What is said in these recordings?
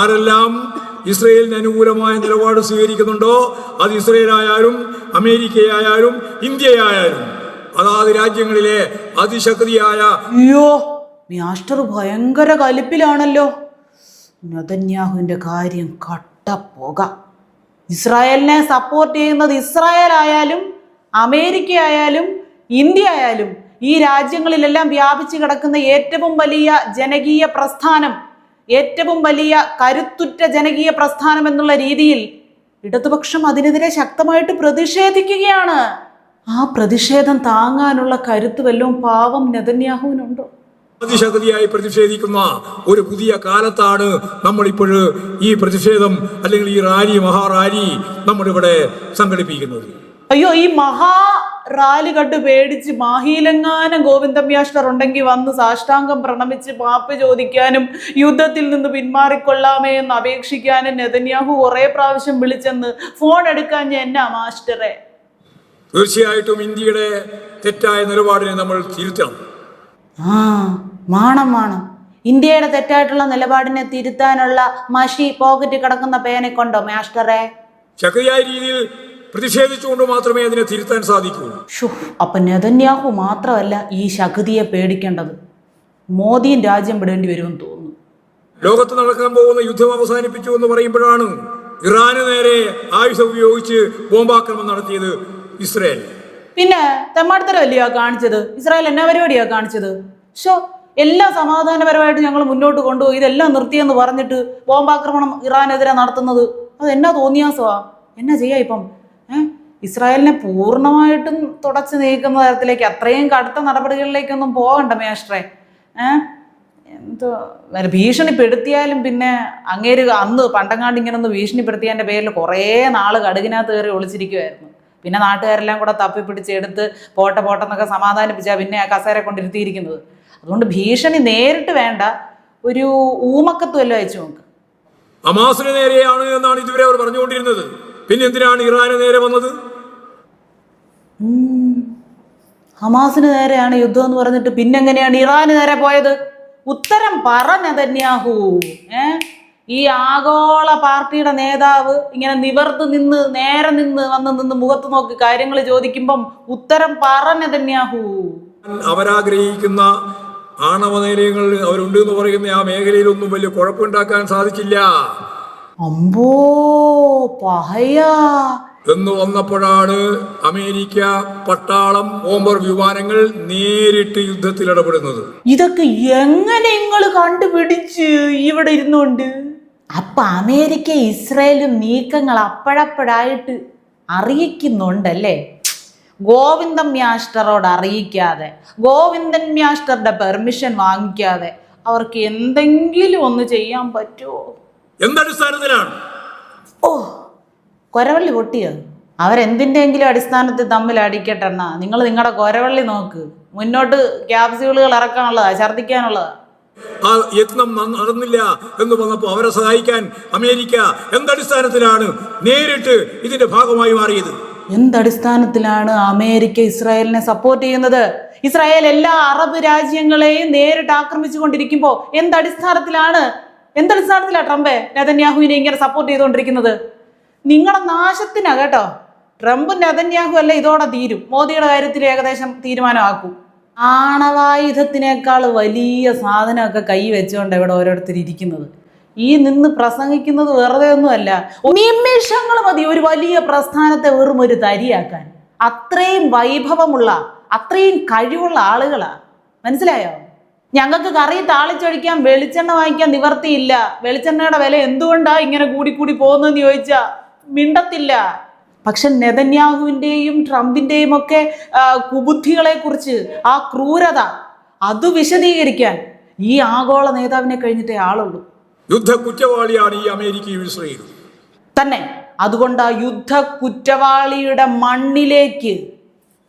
ആരെല്ലാം ഇസ്രയേലിന് അനുകൂലമായ നിലപാട് സ്വീകരിക്കുന്നുണ്ടോ? അത് ഇസ്രയേലായാലും അമേരിക്കയായാലും ഇന്ത്യയായാലും. അതാത് രാജ്യങ്ങളിലെ അതിശക്തിയായ അയ്യോ മാസ്റ്റർ ഭയങ്കര കലിപ്പിലാണല്ലോ. നതന്യാഹുവിന്റെ കാര്യം കട്ടപ്പോക. പുക ഇസ്രായേലിനെ സപ്പോർട്ട് ചെയ്യുന്നത് ഇസ്രായേൽ ആയാലും അമേരിക്ക ആയാലും ഇന്ത്യ ആയാലും ഈ രാജ്യങ്ങളിലെല്ലാം വ്യാപിച്ചു കിടക്കുന്ന ഏറ്റവും വലിയ ജനകീയ പ്രസ്ഥാനം ഏറ്റവും വലിയ കരുത്തുറ്റ ജനകീയ പ്രസ്ഥാനം എന്നുള്ള രീതിയിൽ ഇടതുപക്ഷം അതിനെതിരെ ശക്തമായിട്ട് പ്രതിഷേധിക്കുകയാണ്. ആ പ്രതിഷേധം താങ്ങാനുള്ള കരുത്ത് വല്ലതും പാവം നെതന്യാഹുവിനുണ്ടോ? അതിശക്തിയായി പ്രതിഷേധിക്കുന്ന ഒരു പുതിയ കാലത്താണ് നമ്മളിപ്പോൾ ഈ പ്രതിഷേധം അല്ലെങ്കിൽ ഈ റാലി മഹാറാലി നമ്മളിവിടെ സംഘടിപ്പിക്കുന്നത്. അയ്യോ ഈ മഹാ റാലി കണ്ട് പേടിച്ച് മാഹീലങ്ങാനം ഗോവിന്ദമ്യാഷ്ടർ ഉണ്ടെങ്കിൽ വന്ന് സാഷ്ടാംഗം പ്രണമിച്ച് പാപ്പ് ചോദിക്കാനും യുദ്ധത്തിൽ നിന്ന് പിന്മാറിക്കൊള്ളാമേ എന്ന് അപേക്ഷിക്കാനും നെതന്യാഹു കുറെ പ്രാവശ്യം വിളിച്ചെന്ന് ഫോൺ എടുക്കാൻ എന്നാ മാസ്റ്ററെ? തീർച്ചയായിട്ടും ഇന്ത്യയുടെ തെറ്റായ നിലപാടിനെ നമ്മൾ തിരുത്തണം. ആ മാണം മാണം. ഇന്ത്യയുടെ തെറ്റായിട്ടുള്ള നിലപാടിനെ തിരുത്താനുള്ള മഷി പോക്കറ്റ് കിടക്കുന്ന പേനെ കൊണ്ടോ മാസ്റ്ററെ? ചക്രിയായ രീതിയിൽ പ്രതിഷേധിച്ചുകൊണ്ട് മാത്രമേ അതിനെ തിരുത്താൻ സാധിക്കൂ അപ്പൊ നെതന്യാഹു മാത്രമല്ല ഈ ശക്തിയെ പേടിക്കേണ്ടത്. മോദിയും രാജ്യം വിടേണ്ടി വരുമെന്ന് തോന്നുന്നു. ലോകത്ത് നടക്കാൻ പോകുന്ന യുദ്ധം അവസാനിപ്പിച്ചു എന്ന് പറയുമ്പോഴാണ് ഇറാന് നേരെ ആയുധം ഉപയോഗിച്ച് ബോംബാക്രമണം നടത്തിയത് ഇസ്രായേൽ. പിന്നെ തെമ്മാടിത്തരമല്ലയോ കാണിച്ചത്? ഇസ്രായേൽ എന്നാ പരിപാടിയാ കാണിച്ചത്? ഷോ എല്ലാം സമാധാനപരമായിട്ട് ഞങ്ങൾ മുന്നോട്ട് കൊണ്ടുപോയി ഇതെല്ലാം നിർത്തിയെന്ന് പറഞ്ഞിട്ട് ബോംബാക്രമണം ഇറാനെതിരെ നടത്തുന്നത്. അത് എന്നാ തോന്നിയാസോ എന്നാ ചെയ്യാ ഇപ്പം? ഇസ്രായേലിനെ പൂർണമായിട്ടും തുടച്ചു നീക്കുന്ന തരത്തിലേക്ക് അത്രയും കടുത്ത നടപടികളിലേക്കൊന്നും പോകണ്ട മേഷ്ട്രേ. ഏഹ് എന്തോ ഭീഷണിപ്പെടുത്തിയാലും പിന്നെ അങ്ങേര് അന്ന് പണ്ടങ്ങാണ്ട് ഇങ്ങനെ ഒന്ന് ഭീഷണിപ്പെടുത്തിയതിന്റെ പേരിൽ കുറേ നാൾ കടുകിനകത്ത് കയറി ഒളിച്ചിരിക്കുമായിരുന്നു പിന്നെ നാട്ടുകാരെല്ലാം കൂടെ തപ്പിപ്പിടിച്ചെടുത്ത് പോട്ടെ പോട്ടെന്നൊക്കെ സമാധാനിപ്പിച്ചാൽ പിന്നെ ആ കസേര കൊണ്ടിരുത്തിയിരിക്കുന്നത്. അതുകൊണ്ട് ഭീഷണി നേരിട്ട് വേണ്ട ഒരു ഊമക്കത്ത് വല്ലതും അയച്ചു നോക്ക് ഹമാസിന് നേരെയാണ് എന്നാണ് ഇതുവരെ അവർ പറഞ്ഞുകൊണ്ടിരുന്നത്. പിന്നെ എന്തിനാണ് ഇറാന് നേരെ വന്നത്. ഹമാസിന് നേരെയാണ് യുദ്ധം എന്ന് പറഞ്ഞിട്ട് പിന്നെങ്ങനെയാണ് ഇറാന് നേരെ പോയത്? ഉത്തരം പറഞ്ഞ തന്നെയാഹു ഏ? ഈ ആഗോള പാർട്ടിയുടെ നേതാവ് ഇങ്ങനെ നിവർത്ത് നിന്ന് നേരെ നിന്ന് വന്ന് നിന്ന് മുഖത്ത് നോക്കി കാര്യങ്ങൾ ചോദിക്കുമ്പം ഉത്തരം പറഞ്ഞ തന്നെയാഹു അവരാഗ്രഹിക്കുന്ന ആണവ നിലയങ്ങൾ അവരുണ്ട് എന്ന് പറയുന്ന ആ മേഖലയിലൊന്നും വലിയ കുഴപ്പമുണ്ടാക്കാൻ സാധിച്ചില്ല. അമ്പോ പഹയാ. എന്ന് വന്നപ്പോഴാണ് അമേരിക്ക പട്ടാളം ബോംബർ വിമാനങ്ങൾ നേരിട്ട് യുദ്ധത്തിൽ ഇടപെടുന്നത്. ഇതൊക്കെ എങ്ങനെ നിങ്ങൾ കണ്ടുപിടിച്ച് ഇവിടെ ഇരുന്നുകൊണ്ട് അപ്പൊ അമേരിക്ക ഇസ്രയേലും നീക്കങ്ങൾ അപ്പോഴപ്പോഴായിട്ട് അറിയിക്കുന്നുണ്ടല്ലേ? ഗോവിന്ദൻ മ്യാസ്റ്ററോട് അറിയിക്കാതെ ഗോവിന്ദൻ മ്യാസ്റ്ററുടെ പെർമിഷൻ വാങ്ങിക്കാതെ അവർക്ക് എന്തെങ്കിലും ഒന്ന് ചെയ്യാൻ പറ്റുമോ എന്തടിസ്ഥാനത്തിലാണ്? ഓ കൊരവള്ളി പൊട്ടിയോ? അവരെന്തിന്റെങ്കിലും അടിസ്ഥാനത്തിൽ തമ്മിൽ അടിക്കട്ടെണ്ണ നിങ്ങൾ നിങ്ങളുടെ കൊരവള്ളി നോക്ക്. മുന്നോട്ട് ക്യാപ്സ്യൂളുകൾ ഇറക്കാനുള്ളതാ ഛർദ്ദിക്കാനുള്ളതാ. ആ യത്നം നടന്നില്ല എന്ന് വന്നപ്പോൾ അവരെ സഹായിക്കാൻ അമേരിക്ക എന്തടിസ്ഥാനത്തിലാണ് നേരിട്ട് ഇതിന്റെ ഭാഗമായി മാറിയത്? എന്തടിസ്ഥാനത്തിലാണ് അമേരിക്ക ഇസ്രായേലിനെ സപ്പോർട്ട് ചെയ്യുന്നത്? ഇസ്രായേൽ എല്ലാ അറബ് രാജ്യങ്ങളെയും നേരിട്ട് ആക്രമിച്ചുകൊണ്ടിരിക്കുമ്പോൾ എന്തടിസ്ഥാനത്തിലാണ്? എന്തടിസ്ഥാനത്തിലാണ് ട്രംപ് നെതന്യാഹുവിനെ ഇങ്ങനെ സപ്പോർട്ട് ചെയ്തുകൊണ്ടിരിക്കുന്നത്? നിങ്ങളുടെ നാശത്തിനാ കേട്ടോ. ട്രംപും നെതന്യാഹു അല്ല ഇതോടെ തീരും. മോദിയുടെ കാര്യത്തിൽ ഏകദേശം തീരുമാനമാക്കും. ആണവായുധത്തിനേക്കാൾ വലിയ സാധനമൊക്കെ കൈ വെച്ചുകൊണ്ട് ഇവിടെ ഓരോരുത്തർ ഇരിക്കുന്നത്. ഈ നിന്ന് പ്രസംഗിക്കുന്നത് വെറുതെ ഒന്നുമല്ല. നിമിഷങ്ങൾ മതി ഒരു വലിയ പ്രസ്ഥാനത്തെ വെറും ഒരു തരിയാക്കാൻ. അത്രയും വൈഭവമുള്ള അത്രയും കഴിവുള്ള ആളുകളാ. മനസ്സിലായോ? ഞങ്ങൾക്ക് കറി താളിച്ചൊഴിക്കാൻ വെളിച്ചെണ്ണ വാങ്ങിക്കാൻ നിവർത്തിയില്ല. വെളിച്ചെണ്ണയുടെ വില എന്തുകൊണ്ടാ ഇങ്ങനെ കൂടി കൂടി പോകുന്നതെന്ന് ചോദിച്ചാ? മിണ്ടത്തില്ല. പക്ഷെ നെതന്യാഹുവിന്റെയും ട്രംപിന്റെയും ഒക്കെ കുബുദ്ധികളെ കുറിച്ച് ആ ക്രൂരത അത് വിശദീകരിക്കാൻ ഈ ആഗോള നേതാവിനെ കഴിഞ്ഞിട്ടേ ആളുള്ളൂ. യുദ്ധ കുറ്റവാളിയാണ് ഈ അമേരിക്ക ഇസ്രയേലും. തന്നെ. അതുകൊണ്ട് ആ യുദ്ധ കുറ്റവാളിയുടെ മണ്ണിലേക്ക്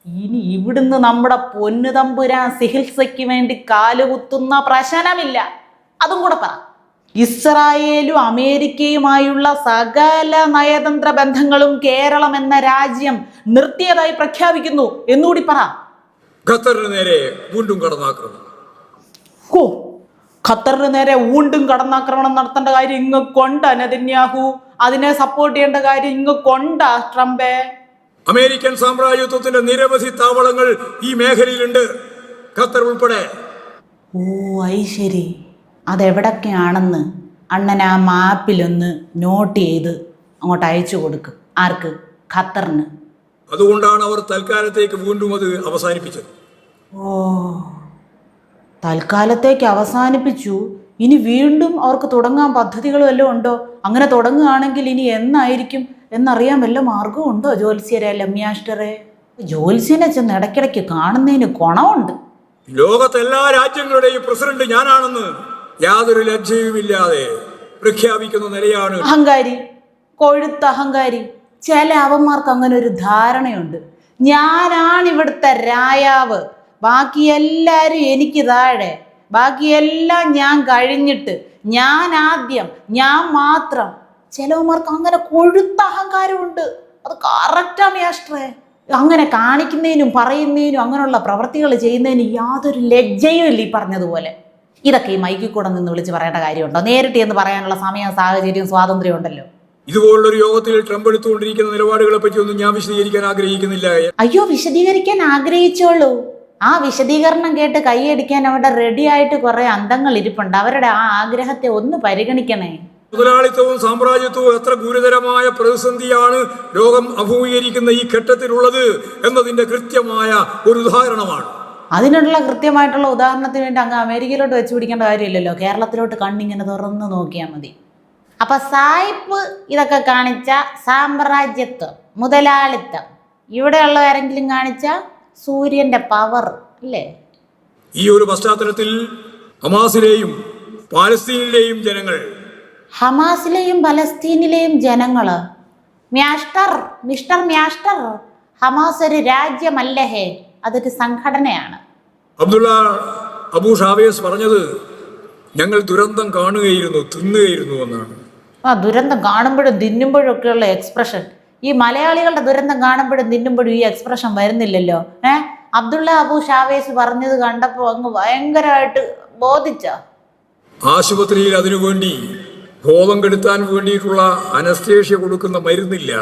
ഇനി ഇവിടുന്ന് നമ്മുടെ പൊന്നു തമ്പുരാൻ ചികിത്സയ്ക്ക് വേണ്ടി കാലുകുത്തുന്ന പ്രശ്നമില്ല. അതും കൂടെ പറ. ഇസ്രായേലും അമേരിക്കയുമായുള്ള സകല നയതന്ത്ര ബന്ധങ്ങളും കേരളം എന്ന രാജ്യം നിർത്തിയതായി പ്രഖ്യാപിക്കുന്നു. എന്നുകൂടി പറ. ഖത്തറിന് നേരെ ഊണ്ടും കടന്നാക്രമണം. ഹോ ഖത്തറിന് നേരെ വീണ്ടും കടന്നാക്രമണം നടത്തേണ്ട കാര്യം ഇങ്ങ് കൊണ്ട നെതിന്യാഹു അതിനെ സപ്പോർട്ട് ചെയ്യേണ്ട കാര്യം ഇങ്ങ് കൊണ്ട ട്രംപേ. അമേരിക്കൻ സാമ്രാജ്യത്വത്തിന്റെ നിരവധി താവളങ്ങൾ ഈ മേഖലയിലുണ്ട്. ഖത്തർ ഉൾപ്പെടെ. ഓ അത് ശരി. അതെവിടൊക്കെയാണെന്ന് അണ്ണൻ ആ മാപ്പിലൊന്ന് നോട്ട് ചെയ്ത് അങ്ങോട്ട് അയച്ചു കൊടുക്കും. ആർക്ക്? ഖത്തറിന്. അതുകൊണ്ടാണ് അവർ തൽക്കാലത്തേക്ക് വീണ്ടും അത് അവസാനിപ്പിച്ചത്. ഓ തൽക്കാലത്തേക്ക് അവസാനിപ്പിച്ചു. ഇനി വീണ്ടും അവർക്ക് തുടങ്ങാൻ പദ്ധതികൾ വല്ലതും ഉണ്ടോ? അങ്ങനെ തുടങ്ങുകയാണെങ്കിൽ ഇനി എന്നായിരിക്കും എന്നറിയാൻ വല്ല മാർഗവും ഉണ്ടോ ജോത്സ്യരെ ലമ്യാഷ്ടറെ ജോത്സ്യനെ ചെന്ന് ഇടയ്ക്കിടയ്ക്ക് കാണുന്നതിന് ഗുണമുണ്ട്. ലോകത്തെല്ലാ രാജ്യങ്ങളുടെയും പ്രസിഡന്റ് ഞാനാണെന്ന് യാതൊരു ലജ്ജയുമില്ലാതെ പ്രഖ്യാപിക്കുന്ന നിലയാണ് അഹങ്കാരി കൊഴുത്ത അഹങ്കാരി. ചില അവന്മാർക്ക് അങ്ങനെ ഒരു ധാരണയുണ്ട്. ഞാനാണ് ഇവിടുത്തെ രായാവ്. ബാക്കി എല്ലാരും എനിക്ക് താഴെ. ബാക്കിയെല്ലാം ഞാൻ കഴിഞ്ഞിട്ട് ഞാൻ ആദ്യം ഞാൻ മാത്രം. ചിലവന്മാർക്ക് അങ്ങനെ കൊഴുത്ത അഹങ്കാരമുണ്ട്. അത് കറക്റ്റാണ് യാഷ്ട്രേ അങ്ങനെ കാണിക്കുന്നതിനും പറയുന്നതിനും അങ്ങനെയുള്ള പ്രവൃത്തികൾ ചെയ്യുന്നതിനും യാതൊരു ലജ്ജയും ഇല്ല ഈ പറഞ്ഞതുപോലെ. ഇതൊക്കെ ഈ മൈക്കിൽ കൂടെ നിന്ന് വിളിച്ച് പറയേണ്ട കാര്യമുണ്ടോ? നേരിട്ട് എന്ന് പറയാനുള്ള സമയം സാഹചര്യം സ്വാതന്ത്ര്യം ഉണ്ടല്ലോ. ഇതുപോലുള്ളൊരു യോഗത്തിൽ ട്രംപ് എടുത്തുകൊണ്ടിരിക്കുന്ന നിലപാടുകളെ പറ്റിയൊന്നും ഞാൻ വിശദീകരിക്കാൻ ആഗ്രഹിക്കുന്നില്ല. അയ്യോ വിശദീകരിക്കാൻ ആഗ്രഹിച്ചോളൂ. ആ വിശദീകരണം കേട്ട് കൈയടിക്കാൻ അവിടെ റെഡി ആയിട്ട് കുറെ അന്തങ്ങൾ ഇരിപ്പുണ്ട്. അവരുടെ ആ ആഗ്രഹത്തെ ഒന്ന് പരിഗണിക്കണേ. മുതലാളിത്തവും സാമ്രാജ്യത്വവും എത്ര ഗുരുതരമായ പ്രതിസന്ധിയാണ് ലോകം അഭിമുഖീകരിക്കുന്ന ഈ ഘട്ടത്തിലുള്ളത് എന്നതിന്റെ കൃത്യമായ ഒരു ഉദാഹരണമാണ്. അതിനുള്ള കൃത്യമായിട്ടുള്ള ഉദാഹരണത്തിന് വേണ്ടി അങ്ങ് അമേരിക്കയിലോട്ട് വെച്ച് പിടിക്കേണ്ട കാര്യമില്ലല്ലോ. കേരളത്തിലോട്ട് കണ്ണിങ്ങനെ തുറന്ന് നോക്കിയാൽ മതി. അപ്പൊ സായിപ്പ് ഇതൊക്കെ കാണിച്ച സാമ്രാജ്യത്വം മുതലാളിത്തം. ഇവിടെയുള്ള ആരെങ്കിലും കാണിച്ച സൂര്യന്റെ പവർ അല്ലേ? ഈ ഒരു പശ്ചാത്തലത്തിൽ ഹമാസിലെയും പാലസ്തീനിലെയും ജനങ്ങൾ ഹമാസിലെയും പലസ്തീനിലെയും ജനങ്ങൾ? മ്യാസ്റ്റർ മിസ്റ്റർ മ്യാസ്റ്റർ ഹമാസ് ഒരു രാജ്യമല്ല? അതൊരു സംഘടനയാണ്. അബ്ദുള്ള അബൂ ഷാവേസ് പറഞ്ഞത് ഞങ്ങൾ ദുരന്തം കാണുകയായിരുന്നു തിന്നുകയായിരുന്നു എന്നാണ്. ആ ദുരന്തം കാണുമ്പോഴും തിന്നുമ്പോഴും ഒക്കെയുള്ള എക്സ്പ്രഷൻ ഈ മലയാളികളുടെ ദുരന്തം കാണുമ്പോഴും തിന്നുമ്പോഴും ഈ എക്സ്പ്രഷൻ വരുന്നില്ലല്ലോ. ഏ? അബ്ദുള്ള അബു ഷാവേസ് പറഞ്ഞത് കണ്ടപ്പോൾ അങ്ങ് ഭയങ്കരമായിട്ട് ബോധിച്ച. ആശുപത്രിയിൽ അതിനുവേണ്ടി ബോധം കെടുത്താൻ വേണ്ടിയിട്ടുള്ള അനസ്തേഷ്യ കൊടുക്കുന്ന മരുന്നില്ല.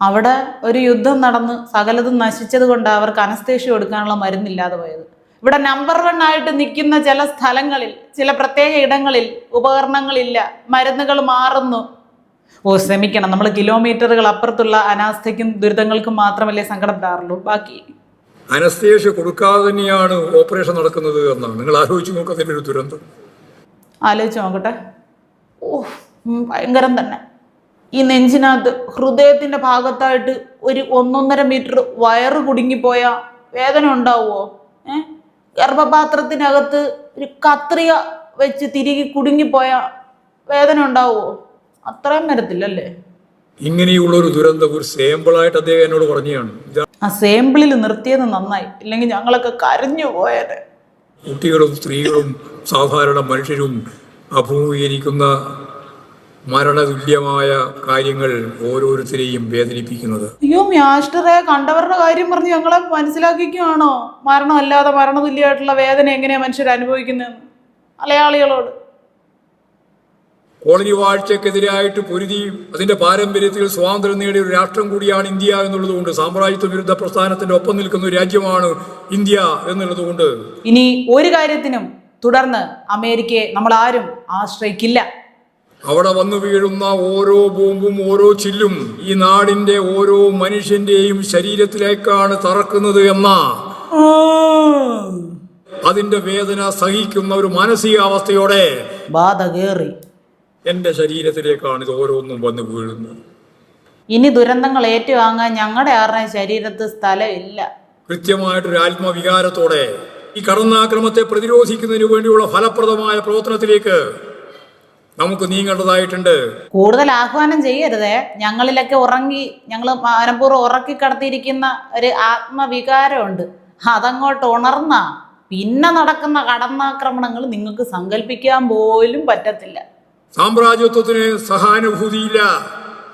അവിടെ ഒരു യുദ്ധം നടന്ന് സകലതും നശിച്ചത് കൊണ്ട് അവർക്ക് അനസ്തേഷ്യ കൊടുക്കാനുള്ള മരുന്നില്ലാതെ പോയത്. ഇവിടെ നമ്പർ വൺ ആയിട്ട് നിൽക്കുന്ന ചില സ്ഥലങ്ങളിൽ ചില പ്രത്യേക ഇടങ്ങളിൽ ഉപകരണങ്ങളില്ല മരുന്നുകൾ മാറുന്നു. ഓ ശ്രമിക്കണം. നമ്മൾ കിലോമീറ്ററുകൾ അപ്പുറത്തുള്ള അനാസ്ഥയ്ക്കും ദുരിതങ്ങൾക്കും മാത്രമല്ലേ സങ്കടപ്പെടാറുള്ളൂ. ബാക്കി അനസ്തേഷ്യ കൊടുക്കാതെ തന്നെയാണ് ഓപ്പറേഷൻ നടക്കുന്നത് എന്നാണ്. നിങ്ങൾ ആലോചിച്ച് നോക്കുന്നതിന്റെ ഒരു ദുരന്തം. ആലോചിച്ച് നോക്കട്ടെ. ഓ ഭയങ്കരം തന്നെ. ഈ നെഞ്ചിനകത്ത് ഹൃദയത്തിന്റെ ഭാഗത്തായിട്ട് ഒരു ഒന്നൊന്നര മീറ്റർ വയറ് കുടുങ്ങിപ്പോയ വേദന ഉണ്ടാവുമോ ഏ? ഗർഭപാത്രത്തിനകത്ത് ഒരു കത്രിക വെച്ച് തിരികെ കുടുങ്ങിപ്പോയ വേദന ഉണ്ടാവുമോ അത്രയും വരത്തില്ലല്ലേ? ഇങ്ങനെയുള്ള ഒരു ദുരന്തം ഒരു സേമ്പിളായിട്ട് അദ്ദേഹം എന്നോട് പറഞ്ഞാണ് ആ സേമ്പിളിൽ നിർത്തിയത് നന്നായി. ഇല്ലെങ്കിൽ ഞങ്ങളൊക്കെ കരഞ്ഞു പോയത് കുട്ടികളും സ്ത്രീകളും സാധാരണ മനുഷ്യരും അഭിമുഖീകരിക്കുന്ന മരണതുല്യമായ കാര്യങ്ങൾ ഓരോരുത്തരെയും വേദനിപ്പിക്കുന്നത്. അയ്യോ മാസ്റ്ററെ കണ്ടവരുടെ കാര്യം പറഞ്ഞ് ഞങ്ങളെ മനസ്സിലാക്കിക്കുകയാണോ മരണമല്ലാതെ മരണതുല്യമായിട്ടുള്ള വേദന എങ്ങനെയാ മനുഷ്യർ അനുഭവിക്കുന്നതെന്ന്? മലയാളികളോട്. കോളനി വാഴ്ചക്കെതിരായിട്ട് പൊരുതി അതിന്റെ പാരമ്പര്യത്തിൽ സ്വാതന്ത്ര്യം നേടിയ ഒരു രാഷ്ട്രം കൂടിയാണ് ഇന്ത്യ എന്നുള്ളതുകൊണ്ട് സാമ്രാജ്യത്വ വിരുദ്ധ പ്രസ്ഥാനത്തിന്റെ ഒപ്പം നിൽക്കുന്ന ഒരു രാജ്യമാണ് ഇന്ത്യ എന്നുള്ളതുകൊണ്ട് ഇനി ഒരു കാര്യത്തിനും തുടർന്ന് അമേരിക്കയെ നമ്മൾ ആരും ആശ്രയിക്കില്ല. അവിടെ വന്നു വീഴുന്ന ഓരോ ബോംബും ഓരോ ചില്ലും ഈ നാടിന്റെ ഓരോ മനുഷ്യന്റെയും ശരീരത്തിലേക്കാണ് തറക്കുന്നത് എന്ന. അതിന്റെ വേദന സഹിക്കുന്ന ഒരു മാനസികാവസ്ഥയോടെ എന്റെ ശരീരത്തിലേക്കാണ് ഇത് ഓരോന്നും വന്നു വീഴുന്നത്. ഇനി ദുരന്തങ്ങൾ ഏറ്റുവാങ്ങാൻ ഞങ്ങളുടെ ആരുടെ ശരീരത്ത് സ്ഥലമില്ല. കൃത്യമായിട്ടൊരു ആത്മവികാരത്തോടെ ഈ കടന്നാക്രമത്തെ പ്രതിരോധിക്കുന്നതിന് വേണ്ടിയുള്ള ഫലപ്രദമായ പ്രവർത്തനത്തിലേക്ക് നമുക്ക് നീങ്ങേണ്ടതായിട്ടുണ്ട് കൂടുതൽ ആഹ്വാനം ചെയ്യരുതേ. ഞങ്ങളിലൊക്കെ ഉറങ്ങി ഞങ്ങൾ മനപൂർവം ഉറക്കി കടത്തിയിരിക്കുന്ന ഒരു ആത്മവികാരമുണ്ട്. അതങ്ങോട്ട് ഉണർന്ന പിന്നെ നടക്കുന്ന കടന്നാക്രമണങ്ങൾ നിങ്ങൾക്ക് സങ്കല്പിക്കാൻ പോലും പറ്റത്തില്ല. സാമ്രാജ്യത്വത്തിന് സഹാനുഭൂതിയില്ല.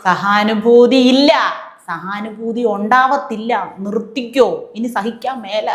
സഹാനുഭൂതി ഇല്ല സഹാനുഭൂതി ഉണ്ടാവത്തില്ല. നിർത്തിക്കോ. ഇനി സഹിക്കാൻ മേല.